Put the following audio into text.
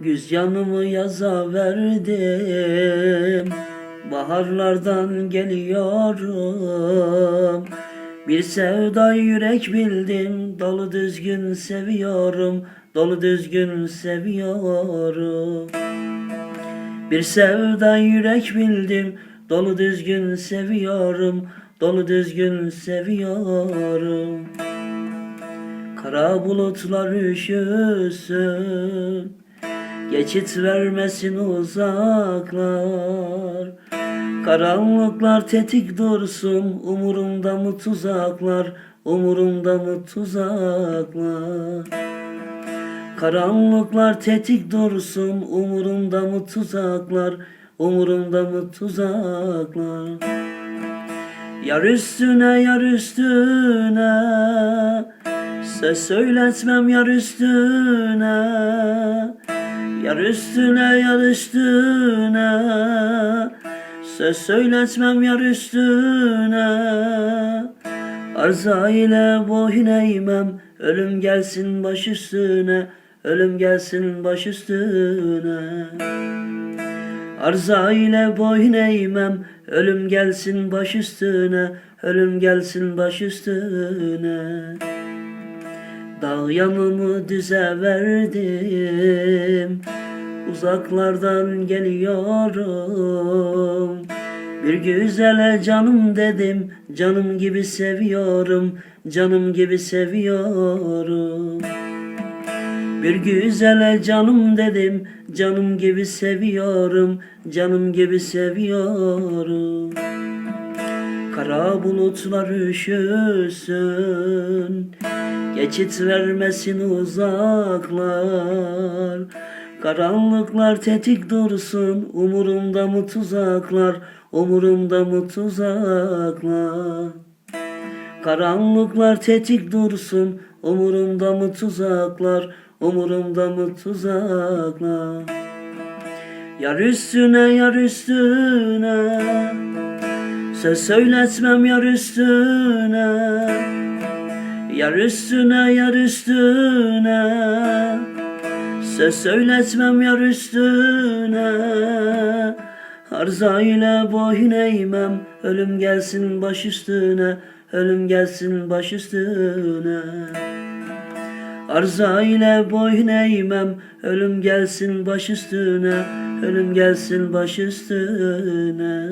Güz canımı yaza verdim. Baharlardan geliyorum. Bir sevda yürek bildim. Dolu düzgün seviyorum. Dolu düzgün seviyorum. Bir sevda yürek bildim. Dolu düzgün seviyorum. Dolu düzgün seviyorum. Kara bulutlar üşüsün Geçit vermesin uzaklar. Karanlıklar tetik dursun Umurumda mı tuzaklar? Umurumda mı tuzaklar? Karanlıklar tetik dursun Umurumda mı tuzaklar? Umurumda mı tuzaklar? Yar üstüne yar üstüne Söz söyletmem yar üstüne Yar üstüne yar üstüne. Söz söyletmem yar üstüne. Arza ile boyun eğmem Ölüm gelsin baş üstüne. Ölüm gelsin baş üstüne. Arza ile boyun eğmem Ölüm gelsin baş üstüne. Ölüm gelsin baş üstüne Dağ yanımı düze verdim. Uzaklardan geliyorum. Bir güzele canım dedim. Canım gibi seviyorum. Canım gibi seviyorum. Bir güzele canım dedim, canım gibi seviyorum, canım gibi seviyorum. Kara bulutlar üşüsün, geçit vermesin uzaklar. Karanlıklar tetik dursun, umurumda mı tuzaklar, umurumda mı tuzaklar. Karanlıklar tetik dursun, umurumda mı tuzaklar, umurumda mı tuzaklar. Yar üstüne yar üstüne, söz söyletmem yar üstüne. Yar üstüne yar üstüne, söz söyletmem yar üstüne. Arza ile boyun eğmem, ölüm gelsin baş üstüne, ölüm gelsin baş üstüne. Arza ile boyun eğmem, ölüm gelsin baş üstüne, ölüm gelsin baş üstüne.